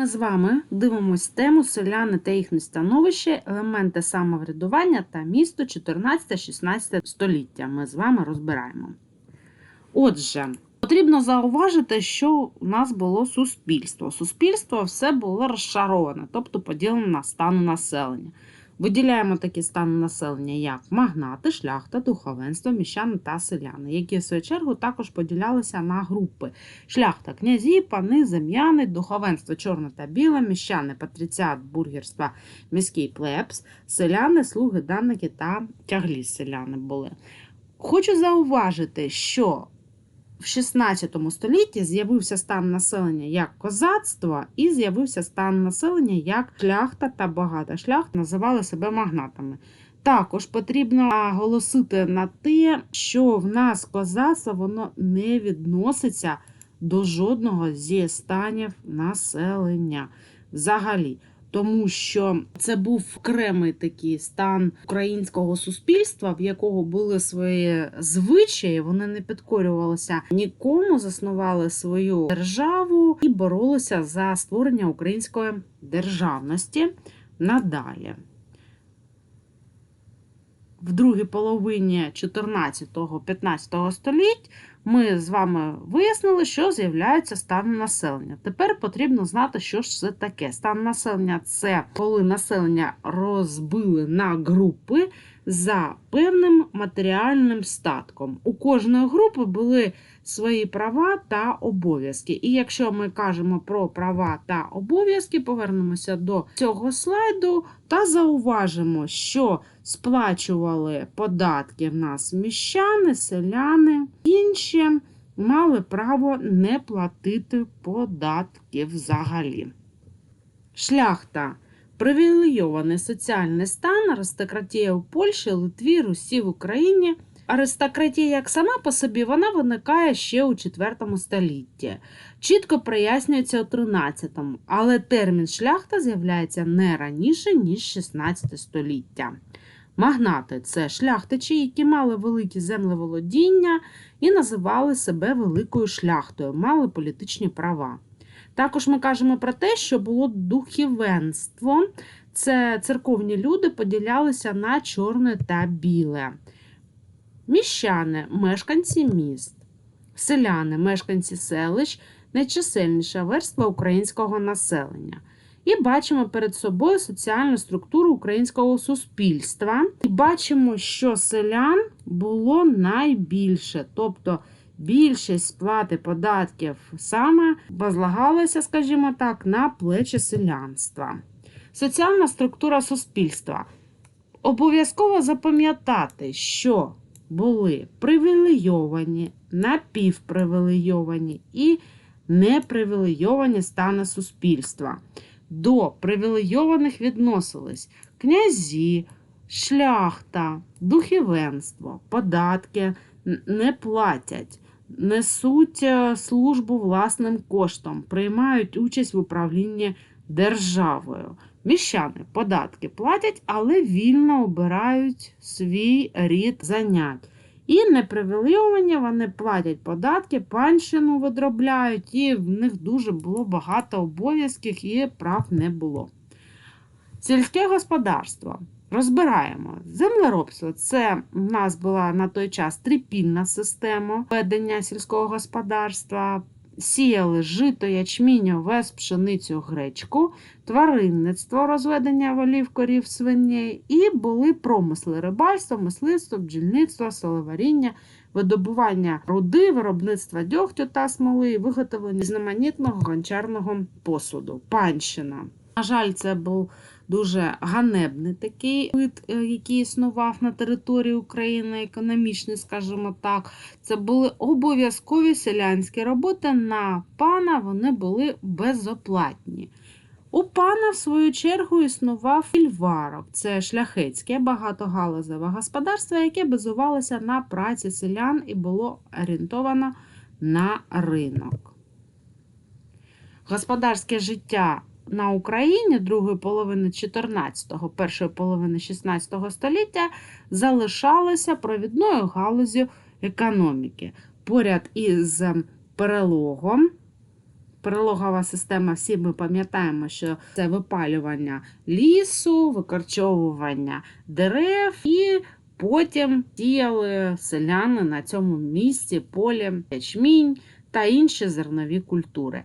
ми з вами дивимося тему селяни та їхнє становище, елементи самоврядування та місто 14-16 століття. Ми з вами розбираємо. Отже, потрібно зауважити, що у нас було суспільство. Суспільство все було розшароване, тобто поділене на стану населення. Виділяємо такі стани населення, як магнати, шляхта, духовенство, міщани та селяни, які в свою чергу також поділялися на групи: шляхта, князі, пани, зем'яни, духовенство чорне та біле, міщани, патріціат, бургерства, міський плебс, селяни, слуги, данники та тяглі селяни були. Хочу зауважити, що в 16 столітті з'явився стан населення як козацтво, і з'явився стан населення як шляхта та багата шляхта називали себе магнатами. Також потрібно наголосити на те, що в нас козацтво воно не відноситься до жодного зі станів населення взагалі. Тому що це був окремий такий стан українського суспільства, в якого були свої звичаї, вони не підкорювалися нікому, заснували свою державу і боролися за створення української державності надалі. В другій половині 14-15 століть ми з вами вияснили, що з'являється стан населення. Тепер потрібно знати, що ж це таке. Стан населення це коли населення розбили на групи за певним матеріальним статком. У кожної групи були свої права та обов'язки. І якщо ми кажемо про права та обов'язки, повернемося до цього слайду та зауважимо, що сплачували податки в нас міщани, селяни, інші мали право не платити податки взагалі. Шляхта. Привілейований соціальний стан, аристократія у Польщі, Литві, Русі в Україні. Аристократія, як сама по собі, вона виникає ще у IV столітті. Чітко прояснюється у 13-му, але термін шляхта з'являється не раніше, ніж 16 століття. Магнати це шляхтичі, які мали великі землеволодіння і називали себе великою шляхтою, мали політичні права. Також ми кажемо про те, що було духовенство, це церковні люди поділялися на чорне та біле. Міщани мешканці міст, селяни, мешканці селищ, найчисельніша верства українського населення. І бачимо перед собою соціальну структуру українського суспільства. І бачимо, що селян було найбільше. Тобто більшість сплати податків саме возлагалася, скажімо так, на плечі селянства. Соціальна структура суспільства. Обов'язково запам'ятати, що були привілейовані, напівпривілейовані і непривілейовані стани суспільства. До привілейованих відносились князі, шляхта, духовенство, податки не платять, несуть е, службу власним коштом, приймають участь в управлінні державою. Міщани податки платять, але вільно обирають свій рід занять. І непривілейовані вони платять податки, панщину видробляють, і в них дуже було багато обов'язків і прав не було. Сільське господарство. Розбираємо. Землеробство це в нас була на той час трипільна система ведення сільського господарства. Сіяли жито, ячмінь, овес, пшеницю, гречку, тваринництво, розведення волів, корів, свиней, і були промисли рибальство, мисливство, бджільництво, соловаріння, видобування руди, виробництва дьогтю та смоли, виготовлення різноманітного гончарного посуду. Панщина. На жаль, це був дуже ганебний такий вид, е, який існував на території України, економічний, скажімо так. Це були обов'язкові селянські роботи на пана, вони були безоплатні. У пана, в свою чергу, існував фільварок. Це шляхетське багатогалузеве господарство, яке базувалося на праці селян і було орієнтовано на ринок. Господарське життя на Україні другої половини 14-го, першої половини 16 століття залишалося провідною галузю економіки. Поряд із перелогом Перелогова система, всі ми пам'ятаємо, що це випалювання лісу, викорчовування дерев, і потім сіяли селяни на цьому місці полі ячмінь та інші зернові культури.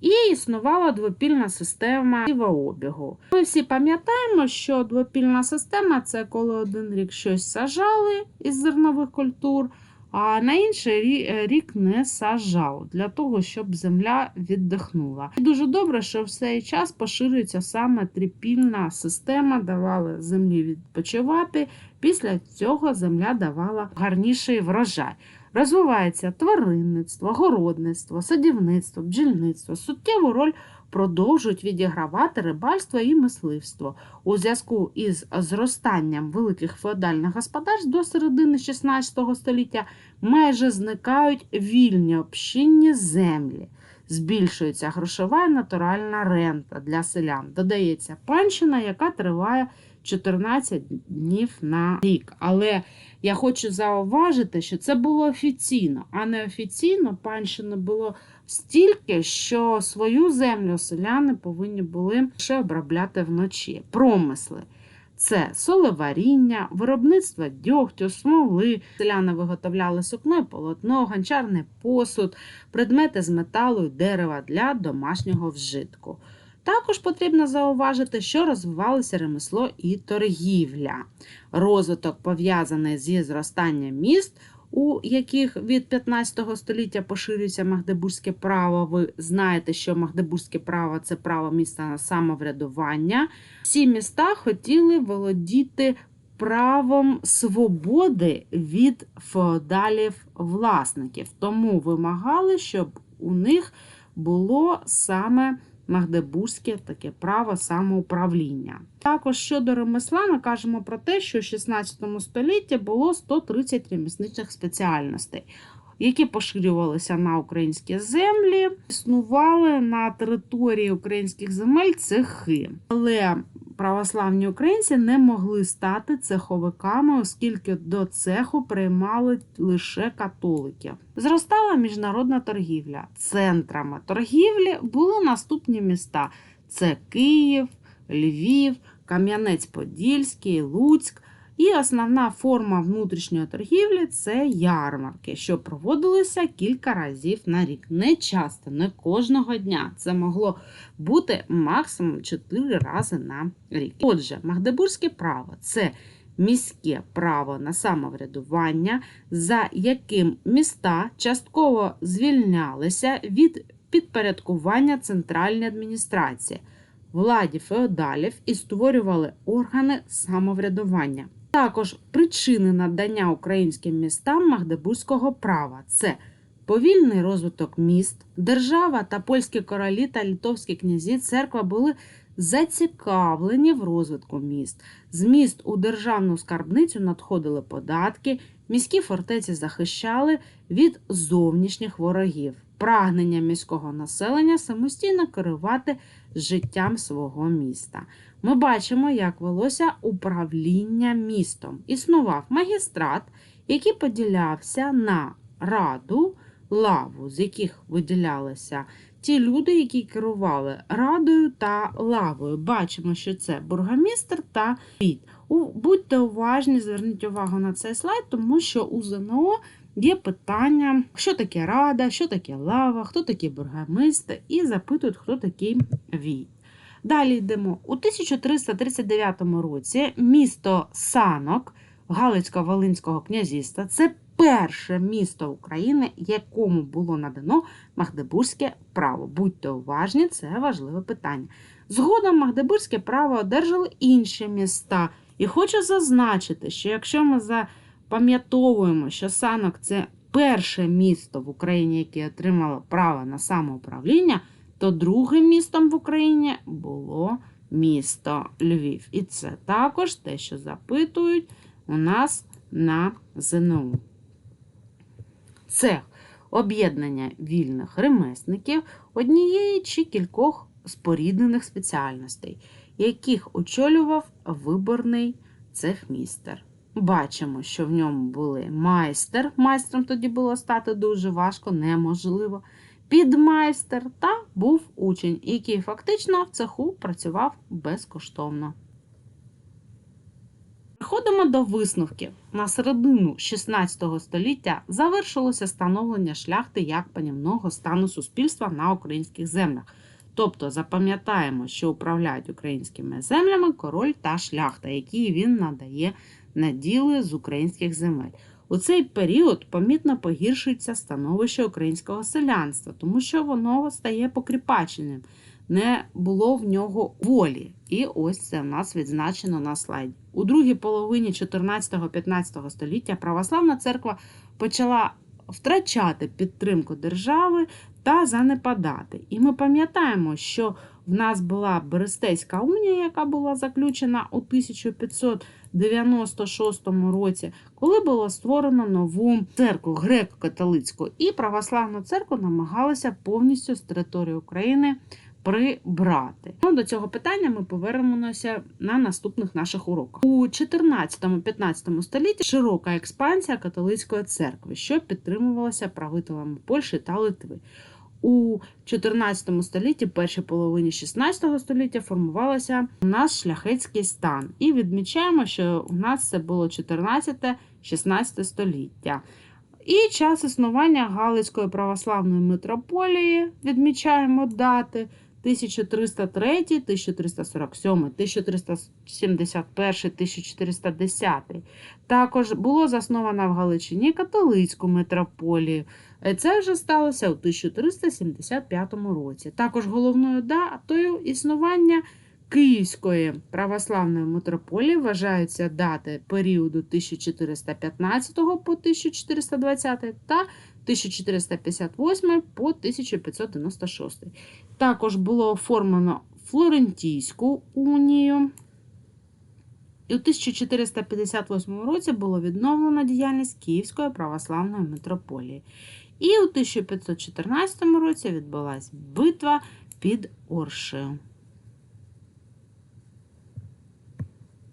І існувала двопільна система сівообігу. Ми всі пам'ятаємо, що двопільна система це коли один рік щось сажали із зернових культур, а на інший е, рік не сажав для того, щоб земля віддихнула. І дуже добре, що в цей час поширюється саме трипільна система, давали землі відпочивати. Після цього земля давала гарніший врожай. Розвивається тваринництво, городництво, садівництво, бджільництво. Суттєву роль продовжують відігравати рибальство і мисливство. У зв'язку із зростанням великих феодальних господарств до середини XVI століття майже зникають вільні общинні землі. Збільшується грошова і натуральна рента для селян. Додається панщина, яка триває 14 днів на рік. Але я хочу зауважити, що це було офіційно, а неофіційно панщини було стільки, що свою землю селяни повинні були ще обробляти вночі. Промисли. Це солеваріння, виробництво дьогтю, смоли. Селяни виготовляли сукно полотно, гончарний посуд, предмети з металу і дерева для домашнього вжитку. Також потрібно зауважити, що розвивалося ремесло і торгівля. Розвиток пов'язаний зі зростанням міст, у яких від 15 століття поширюється магдебурзьке право. Ви знаєте, що магдебурзьке право це право міста на самоврядування. Всі міста хотіли володіти правом свободи від феодалів власників, тому вимагали, щоб у них було саме магдебурзьке таке право самоуправління. Також щодо ремесла, ми кажемо про те, що в 16 столітті було 130 ремісничних спеціальностей, які поширювалися на українські землі, існували на території українських земель цехи. Але православні українці не могли стати цеховиками, оскільки до цеху приймали лише католиків. Зростала міжнародна торгівля. Центрами торгівлі були наступні міста: це Київ, Львів, Кам'янець-Подільський, Луцьк. І основна форма внутрішньої торгівлі це ярмарки, що проводилися кілька разів на рік. Не часто, не кожного дня. Це могло бути максимум 4 рази на рік. Отже, Магдебурзьке право це міське право на самоврядування, за яким міста частково звільнялися від підпорядкування центральної адміністрації, владі феодалів і створювали органи самоврядування. Також причини надання українським містам магдебурзького права це повільний розвиток міст, держава та польські королі та литовські князі церква були зацікавлені в розвитку міст. З міст у державну скарбницю надходили податки, міські фортеці захищали від зовнішніх ворогів. Прагнення міського населення самостійно керувати життям свого міста. Ми бачимо, як велося управління містом. Існував магістрат, який поділявся на раду, лаву, з яких виділялися ті люди, які керували радою та лавою. Бачимо, що це бургомістр та піт. Будьте уважні, зверніть увагу на цей слайд, тому що у ЗНО є питання, що таке рада, що таке лава, хто такі бургомистри, і запитують, хто такий війт. Далі йдемо. У 1339 році місто Санок Галицько-Волинського князівства це перше місто України, якому було надано магдебурзьке право. Будьте уважні, це важливе питання. Згодом магдебурзьке право одержали інші міста. І хочу зазначити, що якщо ми запам'ятовуємо, що Санок це перше місто в Україні, яке отримало право на самоуправління, то другим містом в Україні було місто Львів. І це також те, що запитують у нас на ЗНО. Це об'єднання вільних ремесників однієї чи кількох споріднених спеціальностей, яких очолював виборний цехмістер. Бачимо, що в ньому були майстер. Майстром тоді було стати дуже важко, неможливо. підмайстер та був учень, який фактично в цеху працював безкоштовно. Приходимо до висновків. На середину 16 століття завершилося становлення шляхти як панівного стану суспільства на українських землях. Тобто запам'ятаємо, що управляють українськими землями король та шляхта, які він надає наділи з українських земель. У цей період помітно погіршується становище українського селянства, тому що воно стає покріпаченим, не було в нього волі. І ось це в нас відзначено на слайді. У другій половині 14-15 століття православна церква почала втрачати підтримку держави та занепадати. І ми пам'ятаємо, що в нас була Берестейська унія, яка була заключена у 1596 році, коли було створено нову церкву греко-католицьку, і православну церкву намагалися повністю з території України прибрати. Ну, до цього питання ми повернемося на наступних наших уроках. У 14-15 столітті широка експансія католицької церкви, що підтримувалася правителями Польщі та Литви. У 14 столітті, першій половині 16 століття формувалося у нас шляхетський стан. І відмічаємо, що у нас це було 14-16 століття. І час існування Галицької православної митрополії відмічаємо дати 1303, 1347, 1371, 1410. Також було засновано в Галичині католицьку митрополію. Е, Це вже сталося у 1375 році. Також головною датою існування Київської православної митрополії вважаються дати періоду 1415 по 1420 та 1458 по 1596. Також було оформлено Флорентійську унію. І у 1458 році було відновлено діяльність Київської православної митрополії. І у 1514 році відбулася битва під Оршею.